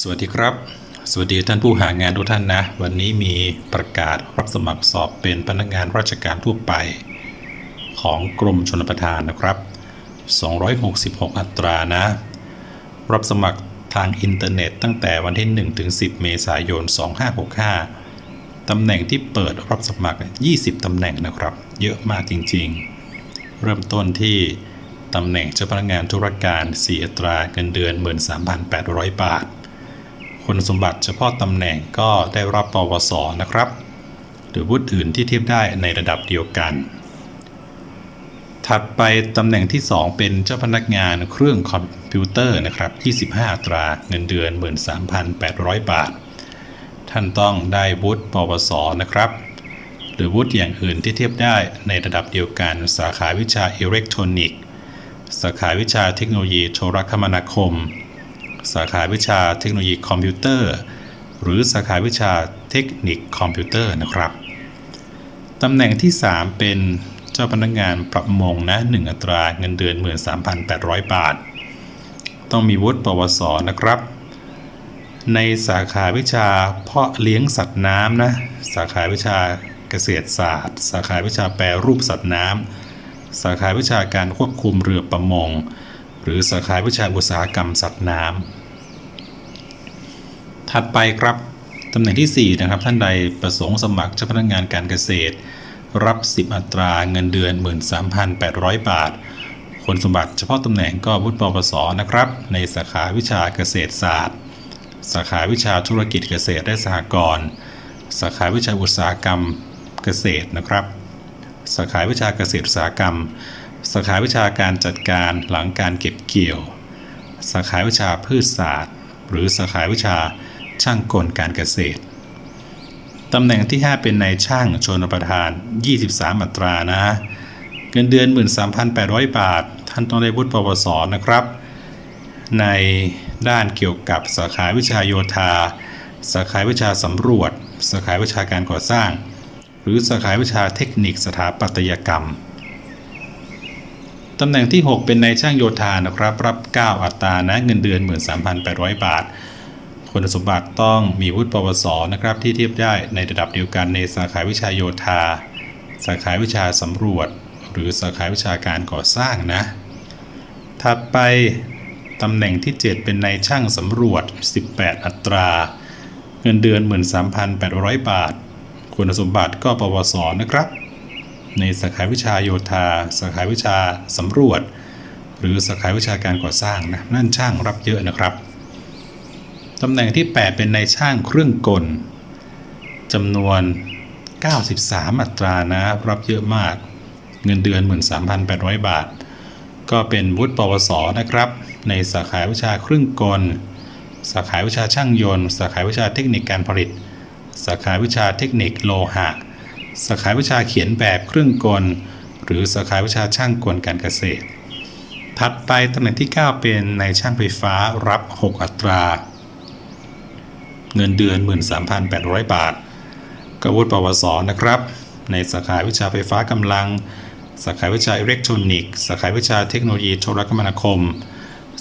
สวัสดีครับ สวัสดีท่านผู้หางานทุกท่านนะ วันนี้มีประกาศรับสมัครสอบเป็นพนักงานราชการทั่วไป ของกรมชลประทานนะครับ 266 อัตรานะ รับสมัครทางอินเทอร์เน็ตตั้งแต่วันที่ 1 ถึง 10 เมษายน 2565 ตำแหน่งที่เปิดรับสมัคร 20 ตำแหน่งนะครับ เยอะมากจริงๆ เริ่มต้นที่ตำแหน่งเจ้าพนักงานธุรการ 4 อัตราเงินเดือน 13,800 บาท คุณสมบัติเฉพาะตำแหน่งก็ได้รับปวสนะครับ หรือวุฒิอื่นที่เทียบได้ในระดับเดียวกัน ถัดไปตำแหน่งที่ 2 เป็นเจ้าพนักงานเครื่องคอมพิวเตอร์นะครับ 25อัตราเงินเดือน 13,800 บาท ท่านต้องได้วุฒิปวสนะครับ หรือวุฒิอย่างอื่นที่เทียบได้ในระดับเดียวกัน สาขาวิชาอิเล็กทรอนิกส์ สาขาวิชาเทคโนโลยีโทรคมนาคม สาขาวิชาเทคโนโลยีคอมพิวเตอร์ หรือสาขาวิชาเทคนิคคอมพิวเตอร์นะครับตำแหน่งที่ 3 เป็นเจ้าพนักงานประมงนะ1อัตราเงินเดือน 13,800 บาท ต้องมีวุฒิปวสนะครับ ในสาขาวิชาเพาะเลี้ยงสัตว์น้ำนะ สาขาวิชาเกษตรศาสตร์ สาขาวิชาแปรรูปสัตว์น้ำ สาขาวิชาการควบคุมเรือประมง หรือสาขาวิชาอุตสาหกรรมสัตว์น้ำ ถัดไปครับตำแหน่งที่ 4 นะครับ ท่านใดประสงค์สมัครเจ้าพนักงานการเกษตร รับ 10 อัตราเงินเดือน 13,800 บาท คนสมบัติเฉพาะตำแหน่งก็วุฒิปวสนะครับ ในสาขาวิชาเกษตรศาสตร์ สาขาวิชาธุรกิจเกษตรและสหกรณ์สาขาวิชาอุตสาหกรรมเกษตรนะครับ สาขาวิชาเกษตรอุตสาหกรรม สาขาวิชาการจัดการหลังการเก็บเกี่ยว สาขาวิชาพืชศาสตร์ หรือสาขาวิชา ช่างกลการเกษตร ตำแหน่งที่ 5 เป็นนายช่างชนประทาน 23 อัตรานะ เงินเดือน 13,800 บาท ท่านต้องได้วุฒิปวสนะครับ ในด้านเกี่ยวกับสาขาวิชาโยธา สาขาวิชาสำรวจ สาขาวิชาการก่อสร้าง หรือสาขาวิชาเทคนิคสถาปัตยกรรมตำแหน่งที่ 6 เป็นนายช่างโยธานะครับ รับ 9 อัตรานะ เงินเดือน 13,800 บาท คุณสมบัติต้องมีวุฒิปวสนะครับที่เทียบได้ในระดับเดียวกันในสาขาวิชาโยธา สาขาวิชาสำรวจ หรือสาขาวิชาการก่อสร้างนะ ถัดไปตำแหน่งที่ 7 เป็นนายช่างสำรวจ 18 อัตรา เงินเดือน 13,800 บาท คุณสมบัติก็ปวสนะครับ ในสาขาวิชาโยธา สาขาวิชาสำรวจ หรือสาขาวิชาการก่อสร้างนะนั่นช่างรับเยอะนะครับ ตำแหน่งที่ 8 เป็นนายช่างเครื่องกลจำนวน 93 อัตรานะรับเยอะมาก เงินเดือน 13,800 บาท ก็เป็นวุฒิปวสนะครับ ในสาขาวิชาเครื่องกล สาขาวิชาช่างยนต์ สาขาวิชาเทคนิคการผลิต สาขาวิชาเทคนิคโลหะ สาขาวิชาเขียนแบบเครื่องกล หรือสาขาวิชาช่างกลการเกษตร ถัดไปตำแหน่งที่ 9 เป็นในช่างไฟฟ้ารับ 6 อัตรา เงินเดือน 13,800 บาท กวุฒิปวสนะครับ ในสาขาวิชาไฟฟ้ากำลัง สาขาวิชาอิเล็กทรอนิกส์ สาขาวิชาเทคโนโลยีโทรคมนาคม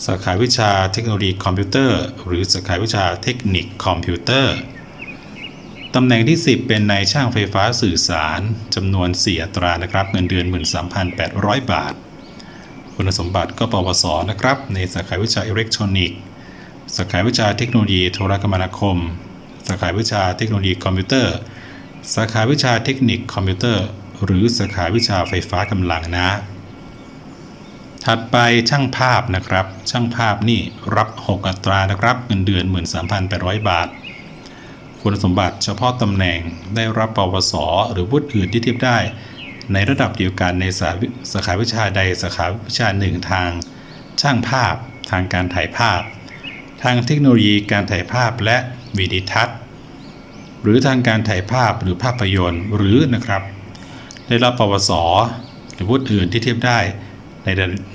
สาขาวิชาเทคโนโลยีคอมพิวเตอร์ หรือสาขาวิชาเทคนิคคอมพิวเตอร์ตำแหน่งที่ 10 เป็นนายช่างไฟฟ้าสื่อสารจำนวน 4 อัตรานะครับ เงินเดือน 13,800 บาท คุณสมบัติก็ปวสนะครับ ในสาขาวิชาอิเล็กทรอนิกส์ สาขาวิชาเทคโนโลยีโทรคมนาคม สาขาวิชาเทคโนโลยีคอมพิวเตอร์ สาขาวิชาเทคนิคคอมพิวเตอร์ หรือสาขาวิชาไฟฟ้ากำลังนะ ถัดไปช่างภาพนะครับ ช่างภาพนี่รับ 6 อัตรานะครับ เงินเดือน 13,800 บาท คุณสมบัติเฉพาะตำแหน่งได้รับปวส หรือวุฒิอื่นที่เทียบได้ ในระดับเดียวกันในสาสาขาวิชาใดสาขาวิชาหนึ่งทาง ช่างภาพทางการถ่ายภาพ ทางเทคโนโลยีการถ่ายภาพและวิดีทัศน์ หรือทางการถ่ายภาพหรือภาพยนตร์หรือนะครับได้รับปวส หรือวุฒิอื่นที่เทียบได้ใน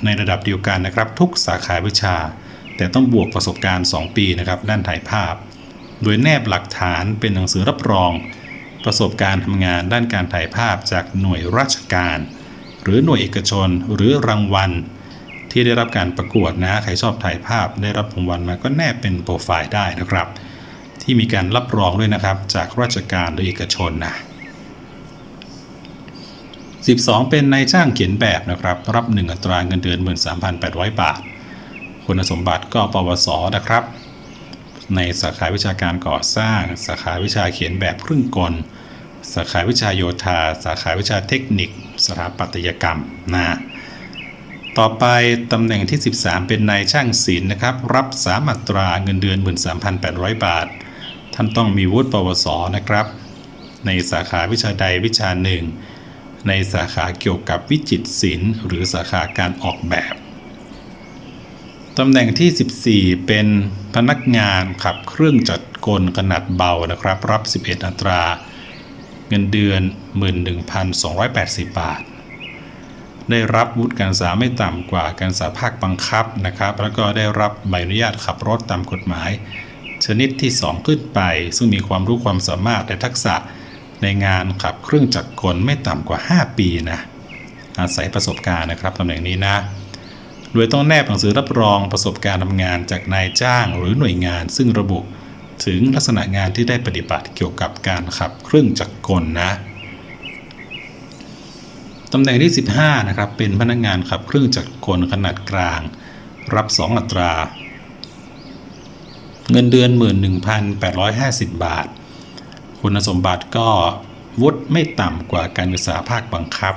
ในระดับเดียวกันนะครับ ทุกสาขาวิชา แต่ต้องบวกประสบการณ์ 2 ปีนะครับด้านถ่ายภาพ โดยแนบหลักฐานเป็นหนังสือรับรอง ประสบการณ์ทำงานด้านการถ่ายภาพจากหน่วยราชการ หรือหน่วยเอกชน หรือรางวัล ที่ได้รับการประกวดนะใครชอบถ่ายภาพได้รับรางวัลมาก็แนบเป็นโปรไฟล์ได้นะครับ ที่มีการรับรองด้วยนะครับ จากราชการหรือเอกชนนะ12 เป็นนายจ้างเขียนแบบนะครับ รับ 1 อัตราเงินเดือน 13,800 บาท คุณสมบัติก็ปวสนะครับ ในสาขาวิชาการก่อสร้าง สาขาวิชาเขียนแบบครึ่งกล สาขาวิชาโยธา สาขาวิชาเทคนิค สถาปัตยกรรมนะ ต่อไปตำแหน่งที่ 13 เป็นนายช่างศิลป์นะครับ รับ3อัตราเงินเดือน 13,800 บาท ท่านต้องมีวุฒิปวสนะครับ ในสาขาวิชาใดวิชาหนึ่ง ในสาขาเกี่ยวกับวิจิตรศิลป์ หรือสาขาการออกแบบตำแหน่งที่ 14 เป็นพนักงานขับเครื่องจัดกลขนาดเบานะครับ รับ 11 อัตรา เงินเดือน 11,280 บาท ได้รับวุฒิการศึกษาไม่ต่ำกว่าการศึกษาภาคบังคับนะครับ แล้วก็ได้รับใบอนุญาตขับรถตามกฎหมาย ชนิดที่ 2 ขึ้นไป ซึ่งมีความรู้ความสามารถและทักษะในงานขับเครื่องจักรกลไม่ต่ำกว่า 5 ปีนะอาศัยประสบการณ์นะครับตำแหน่งนี้นะโดยต้องแนบหนังสือรับรองประสบการณ์ทำงานจากนายจ้างหรือหน่วยงาน ซึ่งระบุถึงลักษณะงานที่ได้ปฏิบัติเกี่ยวกับการขับเครื่องจักรกลนะ ตำแหน่งที่ 15 นะครับ เป็นพนักงานขับเครื่องจักรกลขนาดกลาง รับ 2 อัตรา เงินเดือน 11,850 บาท คุณสมบัติก็วุฒิไม่ต่ำกว่าการศึกษาภาคบังคับ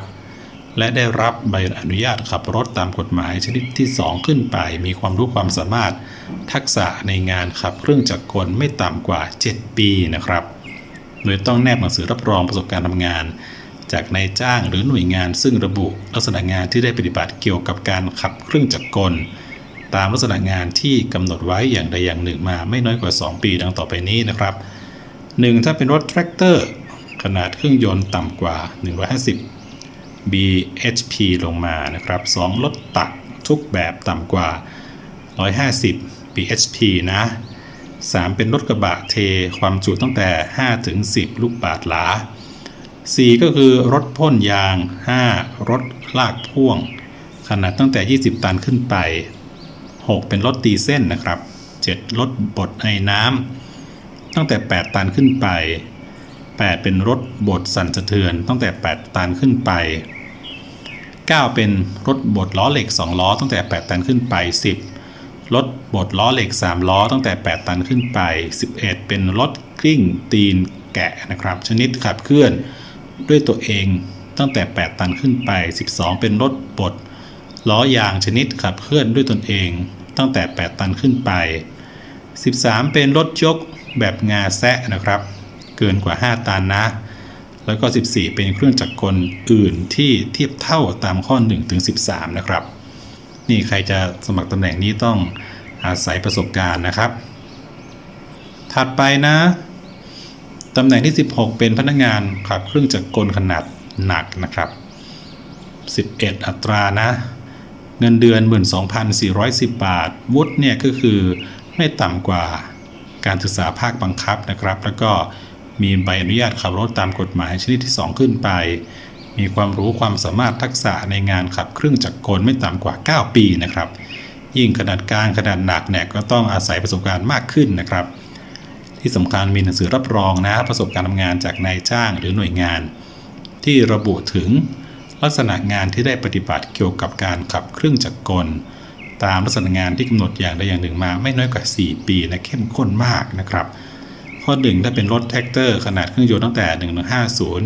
และได้รับใบอนุญาตขับรถตามกฎหมายชนิดที่ 2 ขึ้นไป มีความรู้ความสามารถทักษะในงานขับเครื่องจักรกลไม่ต่ำกว่า 7 ปีนะครับ โดยต้องแนบหนังสือรับรองประสบการณ์ทำงาน จากนายจ้างหรือหน่วยงานซึ่งระบุลักษณะงานที่ได้ปฏิบัติเกี่ยวกับการขับเครื่องจักรกล ตามลักษณะงานที่กำหนดไว้อย่างใดอย่างหนึ่งมาไม่น้อยกว่า 2 ปีดังต่อไปนี้นะครับ 1. ถ้าเป็นรถแทรกเตอร์ขนาดเครื่องยนต์ต่ำกว่า 150 bhp ลงมานะครับ 2. รถตักทุกแบบต่ำกว่า 150 bhp นะ 3. เป็นรถกระบะเทความจุตั้งแต่5ถึง10 ลูกบาทหลา 4. ก็คือรถพ่นยาง 5. รถลากพ่วง ขนาดตั้งแต่ 20 ตันขึ้นไป 6. เป็นรถตีเส้นนะครับ 7. รถบดไอ้น้ำตั้งแต่ 8 ตันขึ้นไป 8 เป็นรถบดสั่นสะเทือนตั้งแต่ 8 ตันขึ้นไป 9 เป็นรถบดล้อเหล็ก 2 ล้อตั้งแต่ 8 ตันขึ้นไป 10 รถบดล้อเหล็ก 3 ล้อตั้งแต่ 8 ตันขึ้นไป 11 เป็นรถกลิ้งตีนแกะนะครับ ชนิดขับเคลื่อน ด้วยตัวเองตั้งแต่ 8 ตันขึ้นไป 12 เป็นรถบดล้อยางชนิดขับเคลื่อนด้วยตนเองตั้งแต่ 8 ตันขึ้นไป 13 เป็นรถยกแบบงาแซะนะครับ เกินกว่า 5 ตันนะ แล้วก็ 14 เป็นเครื่องจักรกลอื่นที่เทียบเท่าตามข้อ1ถึง13 นะครับ นี่ใครจะสมัครตำแหน่งนี้ต้องอาศัยประสบการณ์นะครับ ถัดไปนะ ตำแหน่งที่ 16 เป็นพนักงานขับเครื่องจักรกลขนาดหนักนะครับ 11 อัตรานะ เงินเดือน 12,410 บาท วุฒิเนี่ยก็คือไม่ต่ำกว่าการศึกษาภาคบังคับนะครับ แล้วก็มีใบอนุญาตขับรถตามกฎหมายชนิดที่ 2 ขึ้นไป มีความรู้ความสามารถทักษะในงานขับเครื่องจักรกลไม่ต่ำกว่า 9 ปีนะครับ ยิ่งขนาดกลางขนาดหนักเนี่ยก็ต้องอาศัยประสบการณ์มากขึ้นนะครับ ที่สำคัญมีหนังสือรับรองนะประสบการณ์ทำงานจากนายจ้างหรือหน่วยงาน ที่ระบุถึงลักษณะงานที่ได้ปฏิบัติเกี่ยวกับการขับเครื่องจักรกล ตามลักษณะงานที่กำหนดอย่างใดอย่างหนึ่งมาไม่น้อยกว่า 4 ปีนะเข้มข้นมากนะครับ ข้อหนึ่งถ้าเป็นรถแท็กเตอร์ขนาดเครื่องยนต์ตั้งแต่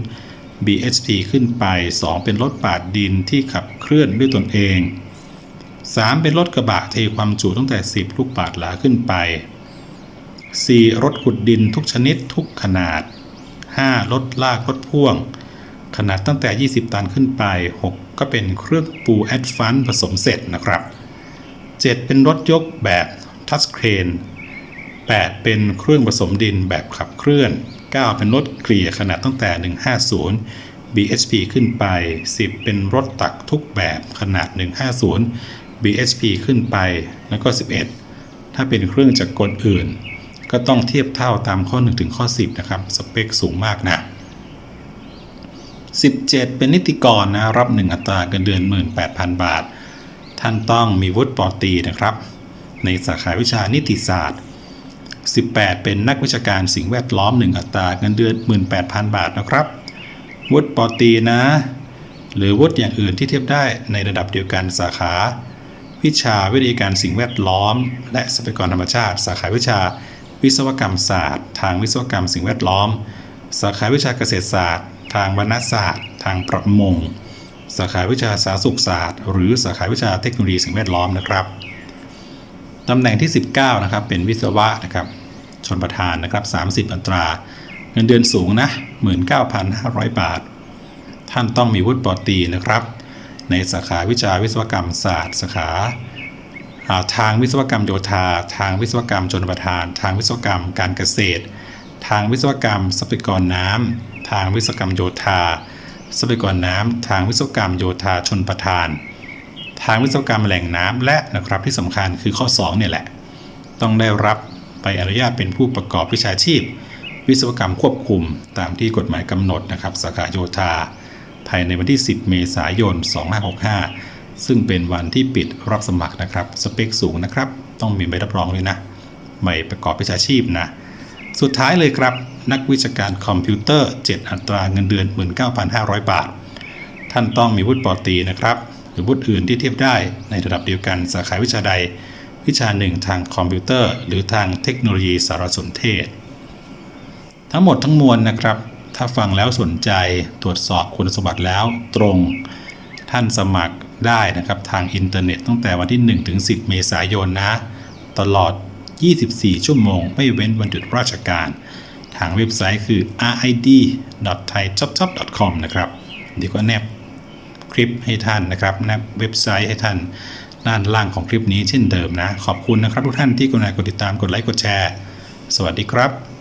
1150 bhp ขึ้นไป 2 เป็นรถปาดดินที่ขับเคลื่อนด้วยตนเอง 3 เป็นรถกระบะเทความจุตั้งแต่ 10 ลูกบาทหลาขึ้นไป 4. รถขุดดินทุกชนิดทุกขนาด 5. รถลากรถพ่วง ขนาดตั้งแต่ 20 ตันขึ้นไป 6 ก็เป็นเครื่องปูแอดฟันผสมเสร็จนะครับ 7. เป็นรถยกแบบทัชเครน 8. เป็นเครื่องผสมดินแบบขับเคลื่อน 9. เป็นรถเกลี่ยขนาดตั้งแต่ 150 bhp ขึ้นไป 10. เป็นรถตักทุกแบบขนาด 150 bhp ขึ้นไป แล้วก็ 11 ถ้าเป็นเครื่องจักรกลอื่น ก็ต้องเทียบเท่าตามข้อ 1 ถึงข้อ 10 นะครับ สเปคสูงมากนะ 17 เป็นนิติกรนะรับ 1 อัตราเงินเดือน 18,000 บาท ท่านต้องมีวุฒิปอตีนะครับ ในสาขาวิชานิติศาสตร์ 18 เป็นนักวิชาการสิ่งแวดล้อม 1 อัตราเงินเดือน 18,000 บาทนะครับวุฒิปอตีนะ หรือวุฒิอย่างอื่นที่เทียบได้ในระดับเดียวกันสาขา วิชาวิทยาการสิ่งแวดล้อม และทรัพยากรธรรมชาติ สาขาวิชา วิศวกรรมศาสตร์ ทางวิศวกรรมสิ่งแวดล้อม สาขาวิชาเกษตรศาสตร์ ทางวรรณศาสตร์ ทางประมง สาขาวิชาสาธารณสุขศาสตร์ หรือสาขาวิชาเทคโนโลยีสิ่งแวดล้อมนะครับตำแหน่งที่ 19นะครับเป็นวิศวะนะครับชนประธานนะครับ 30 อัตรา เงินเดือนสูงนะ 19,500 บาท ท่านต้องมีวุฒิปอตีนะครับ ในสาขาวิชาวิศวกรรมศาสตร์ สาขาอ่า ทางวิศวกรรมโยธา ทางวิศวกรรมชนประทาน ทางวิศวกรรมการเกษตร ทางวิศวกรรมทรัพยากรน้ำทางวิศวกรรมโยธาทรัพยากรน้ำทางวิศวกรรมโยธาชนประทาน ทางวิศวกรรมแหล่งน้ำและนะครับที่สำคัญคือข้อ2เนี่ยแหละ ต้องได้รับใบอนุญาตเป็นผู้ประกอบวิชาชีพ วิศวกรรมควบคุมตามที่กฎหมายกำหนดนะครับสาขาโยธา ภายในวันที่ 10 เมษายน 2565 ซึ่งเป็นวันที่ปิดรับสมัครนะครับ สเปคสูงนะครับ ต้องมีใบรับรองด้วยนะใบประกอบวิชาชีพนะ สุดท้ายเลยครับ นักวิชาการคอมพิวเตอร์ 7 อัตราเงินเดือน 19,500 บาท ท่านต้องมีวุฒิปอตีนะครับ หรือวุฒิอื่นที่เทียบได้ในระดับเดียวกันสาขาวิชาใด วิชาหนึ่งทางคอมพิวเตอร์ หรือทางเทคโนโลยีสารสนเทศ ทั้งหมดทั้งมวลนะครับ ถ้าฟังแล้วสนใจตรวจสอบคุณสมบัติแล้วตรง ท่านสมัคร ได้นะครับทางอินเทอร์เน็ตตั้งแต่วันที่ 1 ถึง 10 เมษายนนะ ตลอด 24 ชั่วโมง ไม่เว้นวันหยุดราชการ ทางเว็บไซต์คือ rid.thaijobjob.com นะครับเดี๋ยวก็แนบคลิปให้ท่านนะครับแนบเว็บไซต์ให้ท่านด้านล่างของคลิปนี้เช่นเดิมนะ ขอบคุณนะครับทุกท่านที่กรุณากดติดตามกดไลค์กดแชร์ สวัสดีครับ